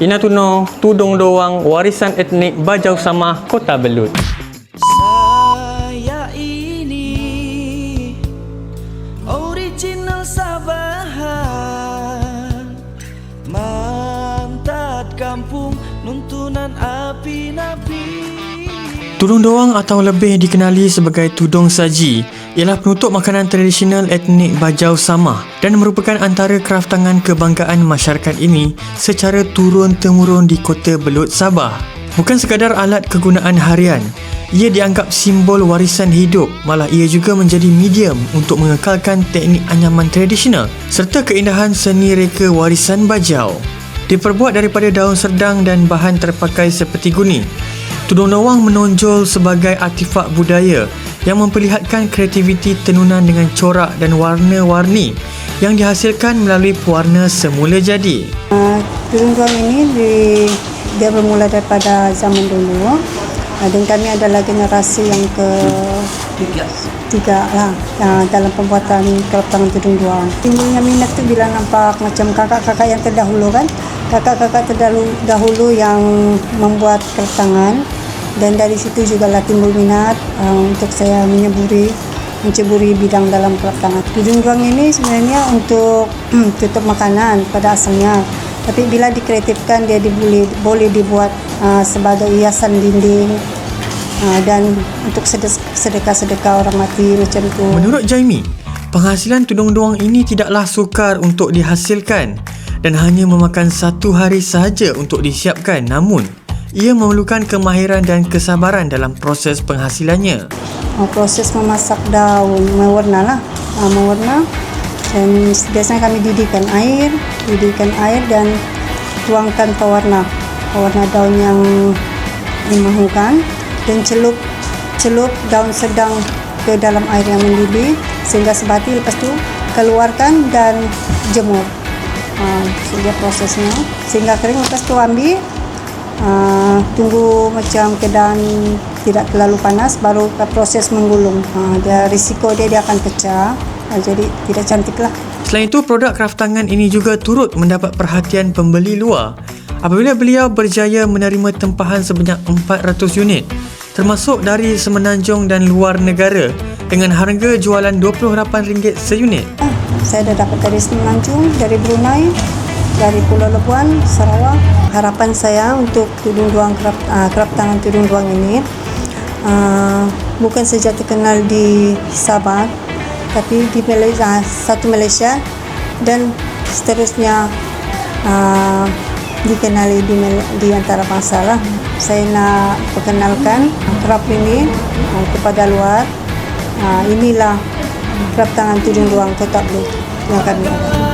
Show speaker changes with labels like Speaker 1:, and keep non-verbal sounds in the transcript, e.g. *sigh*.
Speaker 1: Ina tuno tudung doang warisan etnik Bajau Samah Kota Belud.
Speaker 2: Saya ini original Sabahan. Mantat kampung nuntunan api-napi
Speaker 1: Tudung doang atau lebih dikenali sebagai tudung saji ialah penutup makanan tradisional etnik Bajau Samah dan merupakan antara kraftangan kebanggaan masyarakat ini secara turun-temurun di Kota Belud, Sabah. Bukan sekadar alat kegunaan harian, ia dianggap simbol warisan hidup malah ia juga menjadi medium untuk mengekalkan teknik anyaman tradisional serta keindahan seni reka warisan Bajau. Diperbuat daripada daun serdang dan bahan terpakai seperti guni. Tudung Nawang menonjol sebagai artifak budaya yang memperlihatkan kreativiti tenunan dengan corak dan warna-warni yang dihasilkan melalui pewarna semula jadi.
Speaker 3: Uh, Tudung Tuang ini di, dia bermula daripada zaman dulu uh, dan kami adalah generasi yang ke tiga lah uh, dalam pembuatan kerapitan Tudung Tuang. Timbulnya minat tu bila nampak macam kakak-kakak yang terdahulu kan, kakak-kakak terdahulu dahulu yang membuat kerapitan dan dari situ juga lah timbul minat uh, untuk saya menyeburi menceburi bidang dalam kerapitan. Tudung Tuang ini sebenarnya untuk *clears throat* tutup makanan pada asalnya tapi bila dikreatifkan dia dibuli, boleh dibuat uh, sebagai hiasan dinding uh, dan untuk sedek- sedekah-sedekah orang mati macam tu.
Speaker 1: Menurut Jaimi, penghasilan tudung doang ini tidaklah sukar untuk dihasilkan dan hanya memakan satu hari sahaja untuk disiapkan namun ia memerlukan kemahiran dan kesabaran dalam proses penghasilannya.
Speaker 3: uh, proses memasak daun mewarna lah. Uh, mewarna. Dan biasanya kami didihkan air didihkan air dan tuangkan pewarna pewarna daun yang dimahukan dan celup celup daun sedang ke dalam air yang mendidih sehingga sebati lepas tu keluarkan dan jemur. Uh, sehingga prosesnya. Sehingga kering lepas tu ambil uh, tunggu macam keadaan tidak terlalu panas baru proses menggulung. Uh, dia risiko dia dia akan pecah. Uh, jadi tidak cantik lah
Speaker 1: Selain itu, produk kraftangan ini juga turut mendapat perhatian pembeli luar. Apabila beliau berjaya menerima tempahan sebanyak 400 unit termasuk dari semenanjung dan luar negara dengan harga jualan RM28 seunit.
Speaker 3: Saya dah dapat dari Semenanjung dari Brunei dari Pulau Labuan Sarawak harapan saya untuk tudung duang kerap, uh, kerap tangan tudung duang ini uh, bukan saja terkenal di Sabah tapi di Malaysia satu Malaysia dan seterusnya uh, dikenali di, di antara bangsa lah. Saya nak perkenalkan kerap ini uh, kepada luar. Uh, inilah kerap tangan tudung duang Kota Blue yang kami ada.